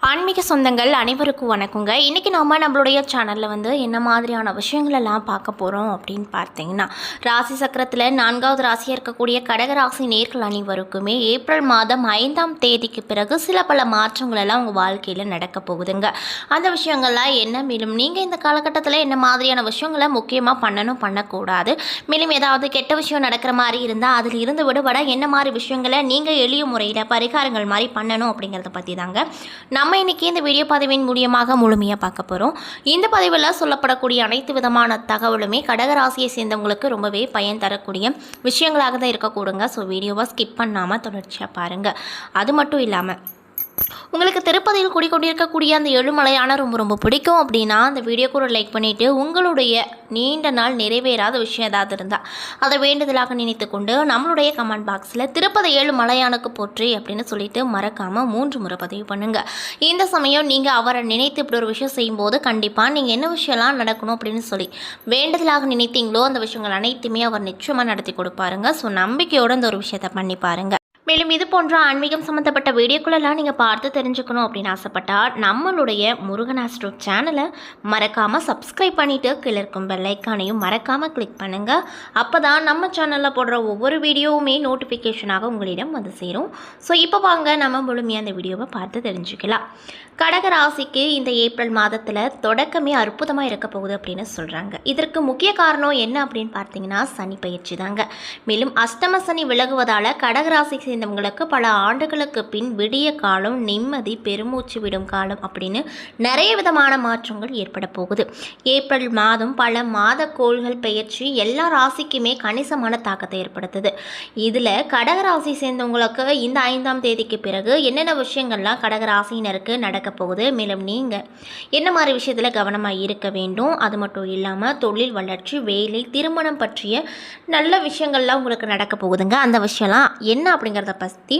ஆன்மீக சொந்தங்கள் அனைவருக்கும் வணக்கங்க. இன்றைக்கி நம்ம நம்மளுடைய சேனலில் வந்து என்ன மாதிரியான விஷயங்களெல்லாம் பார்க்க போகிறோம் அப்படின்னு பார்த்தீங்கன்னா ராசி சக்கரத்தில் நான்காவது ராசியாக இருக்கக்கூடிய கடகராசி நேர்கள் அனைவருக்குமே ஏப்ரல் மாதம் ஐந்தாம் தேதிக்கு பிறகு சில பல மாற்றங்கள் எல்லாம் உங்கள் வாழ்க்கையில் நடக்க போகுதுங்க. அந்த விஷயங்கள்லாம் என்ன? மேலும் நீங்கள் இந்த காலகட்டத்தில் என்ன மாதிரியான விஷயங்களை முக்கியமாக பண்ணணும் பண்ணக்கூடாது. மேலும் ஏதாவது கெட்ட விஷயம் நடக்கிற மாதிரி இருந்தால் அதில் இருந்து விடுபட என்ன மாதிரி விஷயங்களை நீங்கள் எளிய முறையில் பரிகாரங்கள் மாதிரி பண்ணணும் அப்படிங்கிறத பற்றி தாங்க நம்ம நம்ம இன்னைக்கு இந்த வீடியோ பதிவின் மூலியமாக முழுமையாக பார்க்க போகிறோம் இந்த பதிவில் சொல்லப்படக்கூடிய அனைத்து விதமான தகவலுமே கடகராசியை சேர்ந்தவங்களுக்கு ரொம்பவே பயன் தரக்கூடிய விஷயங்களாக தான் இருக்கக்கூடுங்க ஸோ வீடியோவை ஸ்கிப் பண்ணாமல் தொடர்ச்சியாக பாருங்கள் அது மட்டும் இல்லாமல் உங்களுக்கு திருப்பதியில் குடிக்கொண்டிருக்கக்கூடிய அந்த எழுமலையான ரொம்ப ரொம்ப பிடிக்கும் அப்படின்னா அந்த வீடியோ கூட லைக் பண்ணிவிட்டு உங்களுடைய நீண்ட நாள் நிறைவேறாத விஷயம் ஏதாவது இருந்தால் அதை வேண்டுதலாக நினைத்து கொண்டு நம்மளுடைய கமெண்ட் பாக்ஸில் திருப்பதி ஏழுமலையானுக்கு போற்றி அப்படின்னு சொல்லிட்டு மறக்காமல் மூன்று முறை பதிவு பண்ணுங்கள் இந்த சமயம் நீங்கள் அவரை நினைத்து இப்படி ஒரு விஷயம் செய்யும்போது கண்டிப்பாக நீங்கள் என்ன விஷயம்லாம் நடக்கணும் அப்படின்னு சொல்லி வேண்டுதலாக நினைத்தீங்களோ அந்த விஷயங்கள் அனைத்துமே அவர் நிச்சயமாக நடத்தி கொடுப்பாருங்க. ஸோ நம்பிக்கையோடு அந்த ஒரு விஷயத்தை பண்ணி பாருங்கள் மேலும் இது போன்ற ஆன்மீகம் சம்மந்தப்பட்ட வீடியோக்களெல்லாம் நீங்கள் பார்த்து தெரிஞ்சுக்கணும் அப்படின்னு ஆசைப்பட்டால் நம்மளுடைய முருகன் ஆஸ்ட்ரோ சேனலை மறக்காமல் சப்ஸ்கிரைப் பண்ணிவிட்டு கீழே இருக்கும் பெல்லைக்கானையும் மறக்காமல் கிளிக் பண்ணுங்கள் அப்போ தான் நம்ம சேனலில் போடுற ஒவ்வொரு வீடியோவுமே நோட்டிஃபிகேஷனாக உங்களிடம் வந்து சேரும். ஸோ இப்போ வாங்க நம்ம முழுமையாக அந்த வீடியோவை பார்த்து தெரிஞ்சுக்கலாம். கடக ராசிக்கு இந்த ஏப்ரல் மாதத்தில் தொடக்கமே அற்புதமாக இருக்க போகுது அப்படின்னு சொல்கிறாங்க இதற்கு முக்கிய காரணம் என்ன அப்படின்னு பார்த்தீங்கன்னா சனி பயிற்சி தாங்க. மேலும் அஷ்டம சனி விலகுவதால் கடகராசி சேர்ந்தவங்களுக்கு பல ஆண்டுகளுக்கு பின் விடிய காலம் நிம்மதி பெருமூச்சு விடும் காலம் அப்படின்னு நிறைய விதமான மாற்றங்கள் ஏற்பட போகுது. ஏப்ரல் மாதம் பல மாத கோள்கள் பெயர்ச்சி எல்லா ராசிக்குமே கணிசமான தாக்கத்தை ஏற்படுத்துது. இதில் கடகராசி சேர்ந்தவங்களுக்கு இந்த ஐந்தாம் தேதிக்கு பிறகு என்னென்ன விஷயங்கள்லாம் கடகராசினருக்கு நடக்க போகுது? மேலும் நீங்கள் என்ன மாதிரி விஷயத்தில் கவனமாக இருக்க வேண்டும்? அது மட்டும் இல்லாமல் தொழில் வளர்ச்சி வேலை திருமணம் பற்றிய நல்ல விஷயங்கள்லாம் உங்களுக்கு நடக்க போகுதுங்க. அந்த விஷயம்லாம் என்ன அப்படிங்கிறத பற்றி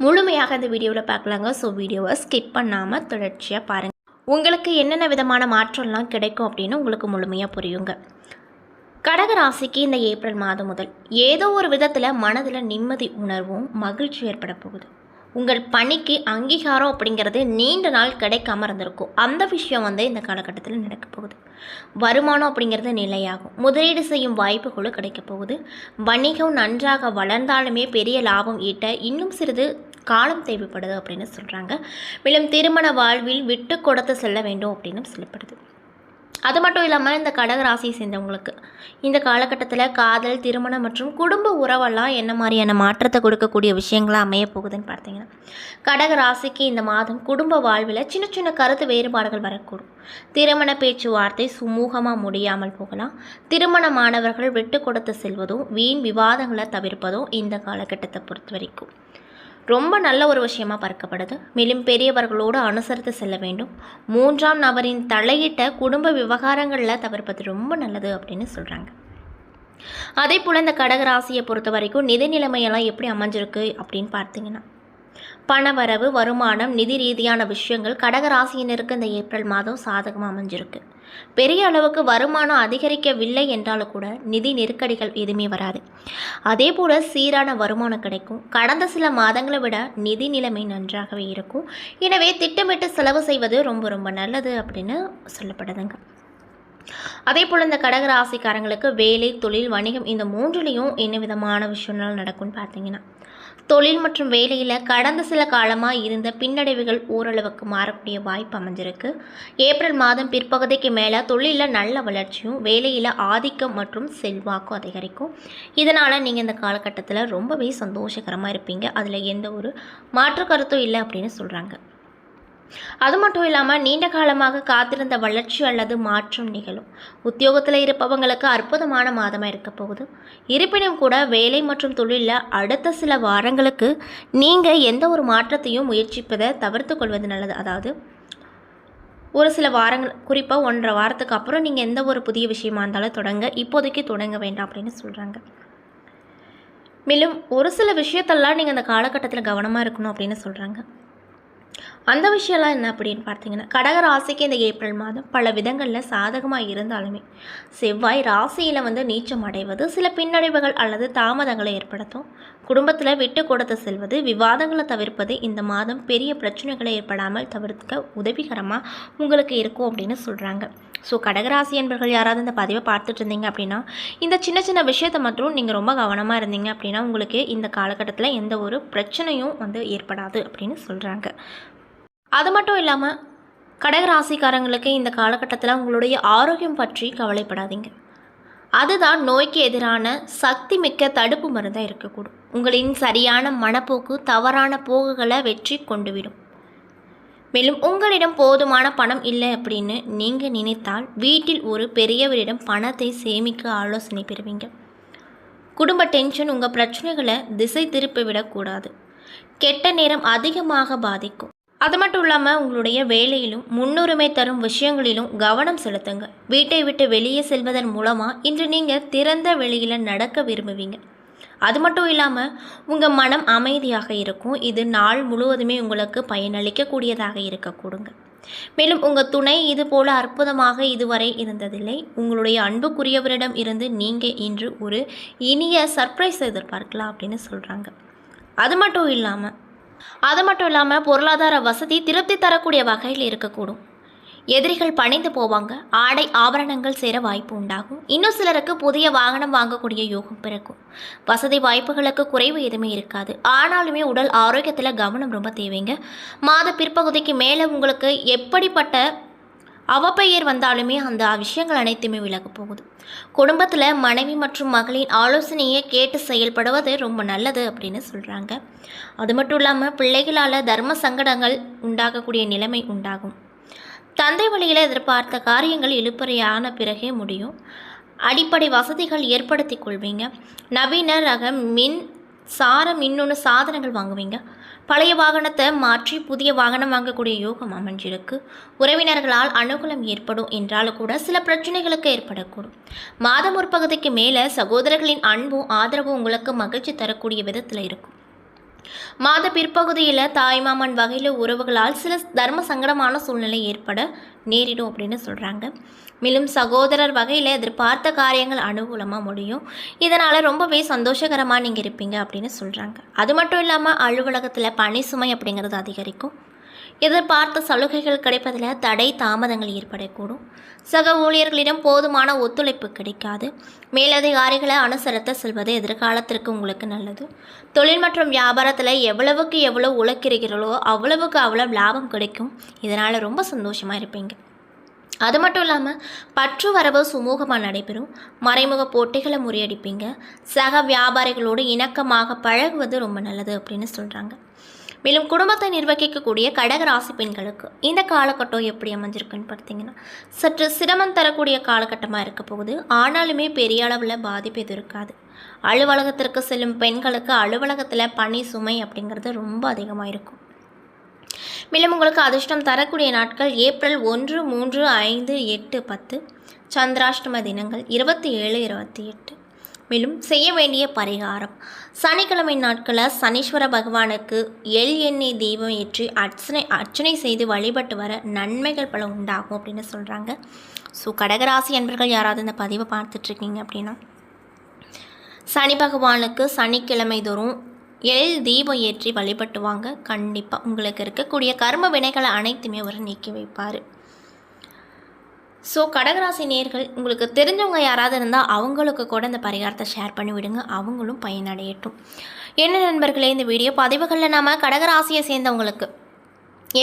முழுமையாக இந்த வீடியோவில் பார்க்கலாங்க. ஸோ வீடியோவை ஸ்கிப் பண்ணாமல் தொடர்ச்சியாக பாருங்கள் உங்களுக்கு என்னென்ன விதமான மாற்றம்லாம் கிடைக்கும் அப்படின்னு உங்களுக்கு முழுமையாக புரியுங்க. கடக ராசிக்கு இந்த ஏப்ரல் மாதம் முதல் ஏதோ ஒரு விதத்தில் மனதில் நிம்மதி உணர்வும் மகிழ்ச்சி ஏற்பட போகுது. உங்கள் பணிக்கு அங்கீகாரம் அப்படிங்கிறது நீண்ட நாள் கிடைக்காம இருந்திருக்கும். அந்த விஷயம் வந்து இந்த காலகட்டத்தில் நடக்க போகுது. வருமானம் அப்படிங்கிறது நிலையாகும். முதலீடு செய்யும் வாய்ப்புகளும் கிடைக்க போகுது. வணிகம் நன்றாக வளர்ந்தாலுமே பெரிய லாபம் ஈட்ட இன்னும் சிறிது காலம் தேவைப்படுது அப்படின்னு சொல்கிறாங்க மேலும் திருமண வாழ்வில் விட்டு கொடுத்து செல்ல வேண்டும் அப்படின்னு சொல்லப்படுது. அது மட்டும் இல்லாமல் இந்த கடக ராசியை சேர்ந்தவங்களுக்கு இந்த காலகட்டத்தில் காதல் திருமணம் மற்றும் குடும்ப உறவெல்லாம் என்ன மாதிரியான மாற்றத்தை கொடுக்கக்கூடிய விஷயங்களாக அமைய போகுதுன்னு பார்த்தீங்கன்னா கடக ராசிக்கு இந்த மாதம் குடும்ப வாழ்வில் சின்ன சின்ன கருத்து வேறுபாடுகள் வரக்கூடும். திருமண பேச்சுவார்த்தை சுமூகமாக முடியாமல் போகலாம். திருமணமானவர்கள் விட்டு கொடுத்து செல்வதும் வீண் விவாதங்களை தவிர்ப்பதும் இந்த காலகட்டத்தை பொறுத்த வரைக்கும். ரொம்ப நல்ல ஒரு விஷயமா பார்க்கப்படுது. மேலும் பெரியவர்களோடு அனுசரித்து செல்ல வேண்டும். மூன்றாம் நபரின் தலையிட்ட குடும்ப விவகாரங்களில் தவிர்ப்பது ரொம்ப நல்லது அப்படின்னு சொல்கிறாங்க அதே போல் இந்த கடகராசியை பொறுத்த வரைக்கும் நிதி நிலைமையெல்லாம் எப்படி அமைஞ்சிருக்கு அப்படின்னு பார்த்தீங்கன்னா பணவரவு வருமானம் நிதி ரீதியான விஷயங்கள் கடகராசியினருக்கு இந்த ஏப்ரல் மாதம் சாதகமாக அமைஞ்சிருக்கு. பெரிய அளவுக்கு வருமானம் அதிகரிக்கவில்லை என்றாலும் கூட நிதி நெருக்கடிகள் எதுவுமே வராது. அதே போல் சீரான வருமானம் கிடைக்கும். கடந்த சில மாதங்களை விட நிதி நிலைமை நன்றாகவே இருக்கும். எனவே திட்டமிட்டு செலவு செய்வது ரொம்ப ரொம்ப நல்லது அப்படின்னு சொல்லப்படுதுங்க. அதே போல் இந்த கடகராசிக்காரங்களுக்கு வேலை தொழில் வணிகம் இந்த மூன்றுலேயும் என்ன விதமான விஷயங்கள் நடக்கும்னு பார்த்தீங்கன்னா தொழில் மற்றும் வேலையில் கடந்த சில காலமாக இருந்த பின்னடைவுகள் ஓரளவுக்கு மாறக்கூடிய வாய்ப்பு அமைஞ்சிருக்கு. ஏப்ரல் மாதம் பிற்பகுதிக்கு மேலே தொழிலில் நல்ல வளர்ச்சியும் வேலையில் ஆதிக்கம் மற்றும் செல்வாக்கும் அதிகரிக்கும். இதனால் நீங்கள் இந்த காலகட்டத்தில் ரொம்பவே சந்தோஷகரமாக இருப்பீங்க. அதில் எந்த ஒரு மாற்று கருத்தும் இல்லை அப்படின்னு சொல்கிறாங்க அது மட்டும் இல்லாமல் நீண்ட காலமாக காத்திருந்த வளர்ச்சி அல்லது மாற்றம் நிகழும். உத்தியோகத்தில் இருப்பவங்களுக்கு அற்புதமான மாதமாக இருக்க போகுது. இருப்பினும் கூட வேலை மற்றும் தொழிலில் அடுத்த சில வாரங்களுக்கு நீங்கள் எந்த ஒரு மாற்றத்தையும் முயற்சிப்பதை தவிர்த்து கொள்வது நல்லது. அதாவது ஒரு சில வாரங்கள் குறிப்பாக ஒன்றரை வாரத்துக்கு அப்புறம் நீங்கள் எந்த ஒரு புதிய விஷயமா இருந்தாலும் தொடங்க இப்போதைக்கு தொடங்க வேண்டாம் அப்படின்னு சொல்கிறாங்க மேலும் ஒரு சில விஷயத்தெல்லாம் நீங்கள் அந்த காலகட்டத்தில் கவனமாக இருக்கணும் அப்படின்னு சொல்கிறாங்க அந்த விஷயம்லாம் என்ன அப்படின்னு பார்த்தீங்கன்னா கடக ராசிக்கு இந்த ஏப்ரல் மாதம் பல விதங்களில் சாதகமாக இருந்தாலுமே செவ்வாய் ராசியில் வந்து நீச்சம் அடைவது சில பின்னடைவுகள் அல்லது தாமதங்களை ஏற்படுத்தும். குடும்பத்தில் விட்டு கொடுத்து செல்வது விவாதங்களை தவிர்ப்பது இந்த மாதம் பெரிய பிரச்சனைகளை ஏற்படாமல் தவிர்க்க உதவிகரமாக உங்களுக்கு இருக்கும் அப்படின்னு சொல்கிறாங்க ஸோ கடகராசி என்பர்கள் யாராவது இந்த பதிவை பார்த்துட்டு இருந்தீங்க அப்படின்னா இந்த சின்ன சின்ன விஷயத்தை மட்டும் நீங்கள் ரொம்ப கவனமாக இருந்தீங்க அப்படின்னா உங்களுக்கு இந்த காலகட்டத்தில் எந்த ஒரு பிரச்சனையும் வந்து ஏற்படாது அப்படின்னு சொல்கிறாங்க அது மட்டும் இல்லாமல் கடகராசிக்காரங்களுக்கு இந்த காலகட்டத்தில் உங்களுடைய ஆரோக்கியம் பற்றி கவலைப்படாதீங்க. அதுதான் நோய்க்கு எதிரான சக்தி மிக்க தடுப்பு மருந்தாக இருக்கக்கூடும். உங்களின் சரியான மனப்போக்கு தவறான போக்குகளை வெற்றி கொண்டுவிடும். மேலும் உங்களிடம் போதுமான பணம் இல்லை அப்படின்னு நீங்கள் நினைத்தால் வீட்டில் ஒரு பெரியவரிடம் பணத்தை சேமிக்க ஆலோசனை பெறுவீங்க. குடும்ப டென்ஷன் உங்கள் பிரச்சனைகளை திசை திருப்பி விடக்கூடாது கெட்ட நேரம் அதிகமாக பாதிக்கும். அது மட்டும் இல்லாமல் உங்களுடைய வேலையிலும் முன்னுரிமை தரும் விஷயங்களிலும் கவனம் செலுத்துங்க. வீட்டை விட்டு வெளியே செல்வதன் மூலமாக இன்று நீங்கள் திறந்த வெளியில் நடக்க விரும்புவீங்க. அது மட்டும் இல்லாமல் உங்கள் மனம் அமைதியாக இருக்கும். இது நாள் முழுவதுமே உங்களுக்கு பயனளிக்கக்கூடியதாக இருக்கக்கூடுங்க மேலும் உங்கள் துணை இது போல அற்புதமாக இதுவரை இருந்ததில்லை. உங்களுடைய அன்புக்குரியவரிடம் இருந்து நீங்கள் இன்று ஒரு இனிய சர்ப்ரைஸ் எதிர்பார்க்கலாம் அப்படின்னு சொல்கிறாங்க அது மட்டும் இல்லாமல் அது மட்டும் இல்லாமல் பொருளாதார வசதி திருப்தி தரக்கூடிய வகையில் இருக்கக்கூடும். எதிரிகள் பணிந்து போவாங்க. ஆடை ஆபரணங்கள் சேர வாய்ப்பு உண்டாகும். இன்னும் சிலருக்கு புதிய வாகனம் வாங்கக்கூடிய யோகம் பிறக்கும். வசதி வாய்ப்புகளுக்கு குறைவு எதுவுமே இருக்காது. ஆனாலுமே உடல் ஆரோக்கியத்தில் கவனம் ரொம்ப தேவைங்க. மாத பிற்பகுதிக்கு மேலே உங்களுக்கு எப்படிப்பட்ட அவப்பெயர் வந்தாலுமே அந்த விஷயங்கள் அனைத்துமே விலக போகுது. குடும்பத்தில் மனைவி மற்றும் மகளின் ஆலோசனையை கேட்டு செயல்படுவது ரொம்ப நல்லது அப்படின்னு சொல்கிறாங்க அது மட்டும் இல்லாமல் பிள்ளைகளால் தர்ம சங்கடங்கள் உண்டாகக்கூடிய நிலைமை உண்டாகும். தந்தை வழியில் எதிர்பார்த்த காரியங்கள் இழுப்பறையான பிறகே முடியும். அடிப்படை வசதிகள் ஏற்படுத்தி கொள்வீங்க. நவீன ரக மின் சார மின்னணு சாதனங்கள் வாங்குவீங்க. பழைய வாகனத்தை மாற்றி புதிய வாகனம் வாங்கக்கூடிய யோகம் அமைஞ்சிருக்கு. உறவினர்களால் அனுகூலம் ஏற்படும் என்றாலும் கூட சில பிரச்சனைகளுக்கு ஏற்படக்கூடும். மாதம் ஒரு பகுதிக்கு மேலே சகோதரர்களின் அன்பும் ஆதரவும் உங்களுக்கு மகிழ்ச்சி தரக்கூடிய விதத்தில் இருக்கும். மாத பிற்பகுதியில் தாய்மாமன் வகையில் உறவுகளால் சில தர்ம சங்கடமான சூழ்நிலை ஏற்பட நேரிடும் அப்படின்னு சொல்கிறாங்க மேலும் சகோதரர் வகையில் எதிர்பார்த்த காரியங்கள் அனுகூலமாக முடியும். இதனால் ரொம்பவே சந்தோஷகரமாக நீங்கள் இருப்பீங்க அப்படின்னு சொல்கிறாங்க அது மட்டும் இல்லாமல் அலுவலகத்தில் பணி சுமை அப்படிங்கிறது அதிகரிக்கும். எதிர்பார்த்த சலுகைகள் கிடைப்பதில் தடை தாமதங்கள் ஏற்படக்கூடும். சக ஊழியர்களிடம் போதுமான ஒத்துழைப்பு கிடைக்காது. மேலதிகாரிகளை அனுசரித்து செல்வது எதிர்காலத்திற்கு உங்களுக்கு நல்லது. தொழில் மற்றும் வியாபாரத்தில் எவ்வளவுக்கு எவ்வளோ உழைக்கிறீர்களோ அவ்வளவுக்கு அவ்வளோ லாபம் கிடைக்கும். இதனால் ரொம்ப சந்தோஷமாக இருப்பீங்க. அது மட்டும் இல்லாமல் பற்று வரவு சுமூகமாக நடைபெறும். மறைமுக போட்டிகளை முறியடிப்பீங்க. சக வியாபாரிகளோடு இணக்கமாக பழகுவது ரொம்ப நல்லது அப்படின்னு சொல்கிறாங்க மேலும் குடும்பத்தை நிர்வகிக்கக்கூடிய கடக ராசி பெண்களுக்கு இந்த காலகட்டம் எப்படி அமைஞ்சிருக்குன்னு பார்த்தீங்கன்னா சற்று சிரமம் தரக்கூடிய காலகட்டமாக இருக்க போகுது. ஆனாலுமே பெரிய அளவில் பாதிப்பு எதுவும் இருக்காது. அலுவலகத்திற்கு செல்லும் பெண்களுக்கு அலுவலகத்தில் பணி சுமை அப்படிங்கிறது ரொம்ப அதிகமாக இருக்கும். மேலும் உங்களுக்கு அதிர்ஷ்டம் தரக்கூடிய நாட்கள் ஏப்ரல் ஒன்று மூன்று ஐந்து எட்டு பத்து சந்திராஷ்டம தினங்கள் இருபத்தி ஏழு இருபத்தி எட்டு. மேலும் செய்ய வேண்டிய பரிகாரம். சனிக்கிழமை நாட்களில் சனீஸ்வர பகவானுக்கு எள் எண்ணெய் தீபம் ஏற்றி அர்ச்சனை அர்ச்சனை செய்து வழிபட்டு வர நன்மைகள் பல உண்டாகும் அப்படின்னு சொல்கிறாங்க ஸோ கடகராசி என்பர்கள் யாராவது இந்த பதிவை பார்த்துட்ருக்கீங்க அப்படின்னா சனி பகவானுக்கு சனிக்கிழமை தோறும் எல் தீபம் ஏற்றி வழிபட்டுவாங்க கண்டிப்பாக உங்களுக்கு இருக்கக்கூடிய கர்ம வினைகளை அனைத்துமே அவர் நீக்கி வைப்பார். ஸோ கடகராசி நேர்கள் உங்களுக்கு தெரிஞ்சவங்க யாராவது இருந்தால் அவங்களுக்கு கூட இந்த பரிகாரத்தை ஷேர் பண்ணி விடுங்க. அவங்களும் பயனடையட்டும். என்ன நண்பர்களே இந்த வீடியோ பதிவுகளில் நாம் கடகராசியை சேர்ந்தவங்களுக்கு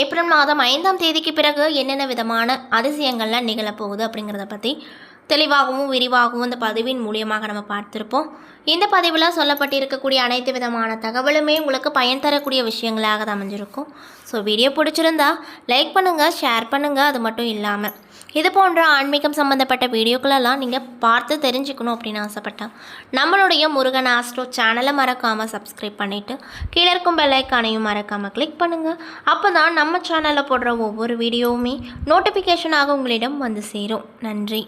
ஏப்ரல் மாதம் ஐந்தாம் தேதிக்கு பிறகு என்னென்ன விதமான அதிசயங்கள்லாம் நிகழப்போகுது அப்படிங்கிறத பற்றி தெளிவாகவும் விரிவாகவும் இந்த பதிவின் மூலியமாக நம்ம பார்த்துருப்போம். இந்த பதிவில் சொல்லப்பட்டிருக்கக்கூடிய அனைத்து விதமான தகவலுமே உங்களுக்கு பயன் தரக்கூடிய விஷயங்களாக தான் அமைஞ்சிருக்கும். ஸோ வீடியோ பிடிச்சிருந்தா லைக் பண்ணுங்கள் ஷேர் பண்ணுங்கள் அது மட்டும் இல்லாமல் இது போன்ற ஆன்மீகம் சம்மந்தப்பட்ட வீடியோக்களெல்லாம் நீங்கள் பார்த்து தெரிஞ்சுக்கணும் அப்படின்னு ஆசைப்பட்டேன். நம்மளுடைய முருகன் ஆஸ்ட்ரோ சேனலை மறக்காமல் சப்ஸ்கிரைப் பண்ணிவிட்டு கீழே இருக்கும் பெல்லைக்கானையும் மறக்காமல் கிளிக் பண்ணுங்கள் அப்போ தான் நம்ம சேனலில் போடுற ஒவ்வொரு வீடியோவுமே நோட்டிஃபிகேஷனாக உங்களிடம் வந்து சேரும். நன்றி.